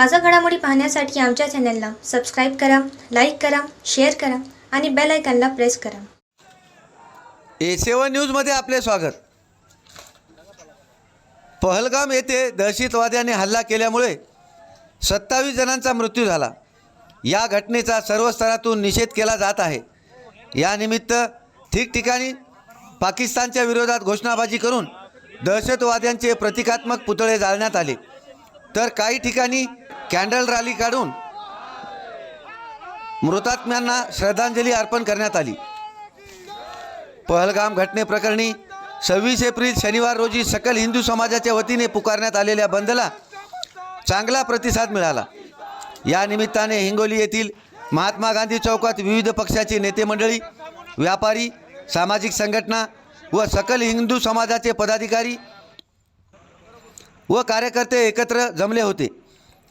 ताजा घडामोडी पाहण्यासाठी आमच्या चॅनलला सबस्क्राईब करा लाईक करा शेअर करा आणि बेल आयकॉनला प्रेस करा. ए सेवन न्यूजमध्ये आपले स्वागत. पहलगाम येथे दहशतवाद्याने हल्ला केल्यामुळे सत्तावीस जणांचा मृत्यू झाला. या घटनेचा सर्व स्तरातून निषेध केला जात आहे. यानिमित्त ठिकठिकाणी पाकिस्तानच्या विरोधात घोषणाबाजी करून दहशतवाद्यांचे प्रतिकात्मक पुतळे जाळण्यात आले. तर काही ठिकाणी कॅन्डल रॅली काढून मृतात्म्यांना श्रद्धांजली अर्पण करण्यात आली. पहलगाम घटनेप्रकरणी सव्वीस एप्रिल शनिवार रोजी सकल हिंदू समाजाच्या वतीने पुकारण्यात आलेल्या बंदला चांगला प्रतिसाद मिळाला. या निमित्ताने हिंगोली येथील महात्मा गांधी चौकात विविध पक्षाचे नेते मंडळी व्यापारी सामाजिक संघटना व सकल हिंदू समाजाचे पदाधिकारी व कार्यकर्ते एकत्र जमले होते.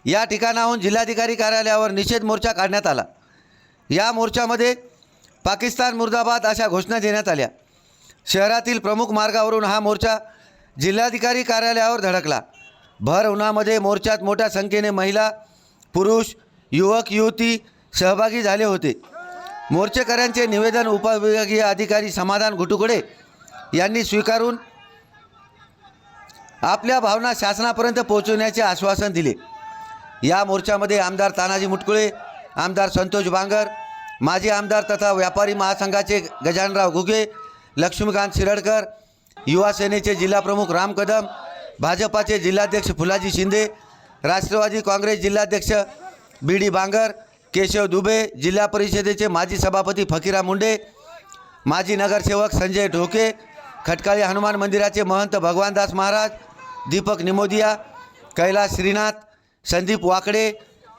या ठिकाणाहून जिल्हाधिकारी कार्यालयावर निषेध मोर्चा काढण्यात आला. या मोर्चामध्ये पाकिस्तान मुर्दाबाद अशा घोषणा देण्यात आल्या. शहरातील प्रमुख मार्गावरून हा मोर्चा जिल्हाधिकारी कार्यालयावर धडकला. भर उन्हामध्ये मोर्चात मोठ्या संख्येने महिला पुरुष युवक युवती सहभागी झाले होते. मोर्चेकऱ्यांचे निवेदन उपविभागीय अधिकारी समाधान घुटुकडे यांनी स्वीकारून आपल्या भावना शासनापर्यंत पोहोचवण्याचे आश्वासन दिले. या मोर्चामध्ये आमदार तानाजी मुटकुळे आमदार संतोष बांगर माजी आमदार तथा व्यापारी महासंघाचे गजानराव घुगे लक्ष्मीकांत शिरडकर युवा सेनेचे जिल्हाप्रमुख राम कदम भाजपाचे जिल्हाध्यक्ष फुलाजी शिंदे राष्ट्रवादी काँग्रेस जिल्हाध्यक्ष बी डी बांगर केशव दुबे जिल्हा परिषदेचे माजी सभापती फकीरा मुंडे माजी नगरसेवक संजय ढोके खटकाळी हनुमान मंदिराचे महंत भगवानदास महाराज दीपक निमोदिया कैलास श्रीनाथ संदीप वाकडे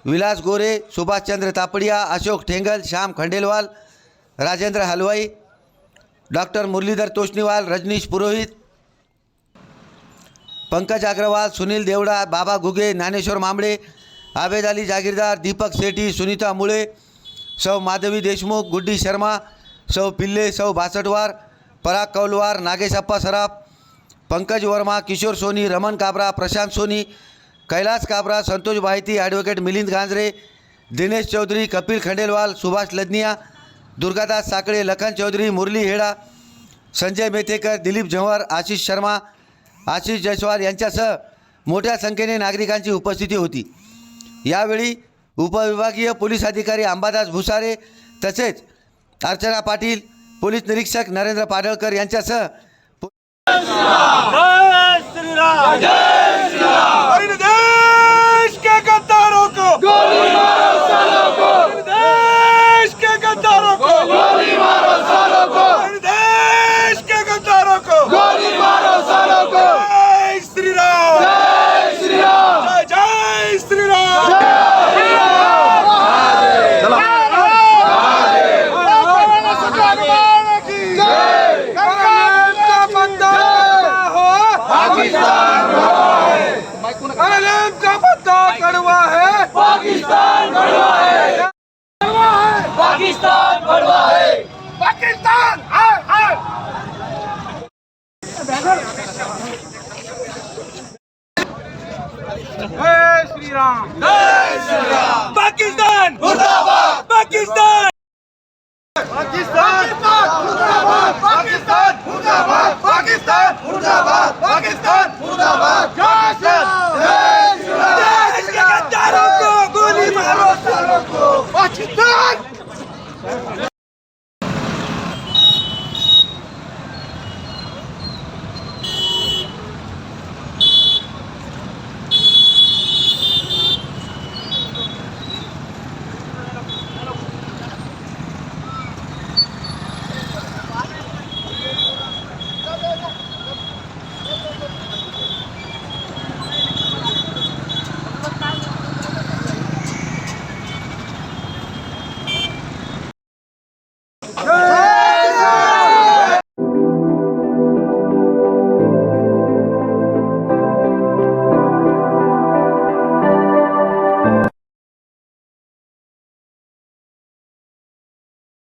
विलास गोरे सुभाषचंद्र तापडिया अशोक ठेंगल श्याम खंडेलवाल राजेंद्र हलवाई डॉक्टर मुरलीधर तोष्णीवाल रजनीश पुरोहित पंकज अग्रवाल सुनील देवडा बाबा घुगे ज्ञानेश्वर मांबळे आबेद अली जागीरदार दीपक सेठी सुनीता मुळे सौ माधवी देशमुख गुड्डी शर्मा सौ पिल्ले सौ बासटवार पराग कौलवार नागेशप्पा सराफ पंकज वर्मा किशोर सोनी रमन काबरा प्रशांत सोनी कैलास काबरा संतोष बाहिती ॲडव्होकेट मिलिंद गांजरे दिनेश चौधरी कपिल खंडेलवाल सुभाष लदनिया दुर्गादास साकळे लखन चौधरी मुरली हेडा संजय मेथेकर दिलीप झंवर आशिष शर्मा आशिष जयस्वाल यांच्यासह मोठ्या संख्येने नागरिकांची उपस्थिती होती. यावेळी उपविभागीय पोलीस अधिकारी अंबादास भुसारे तसेच अर्चना पाटील पोलीस निरीक्षक नरेंद्र पाडळकर यांच्यासह श्रीराम!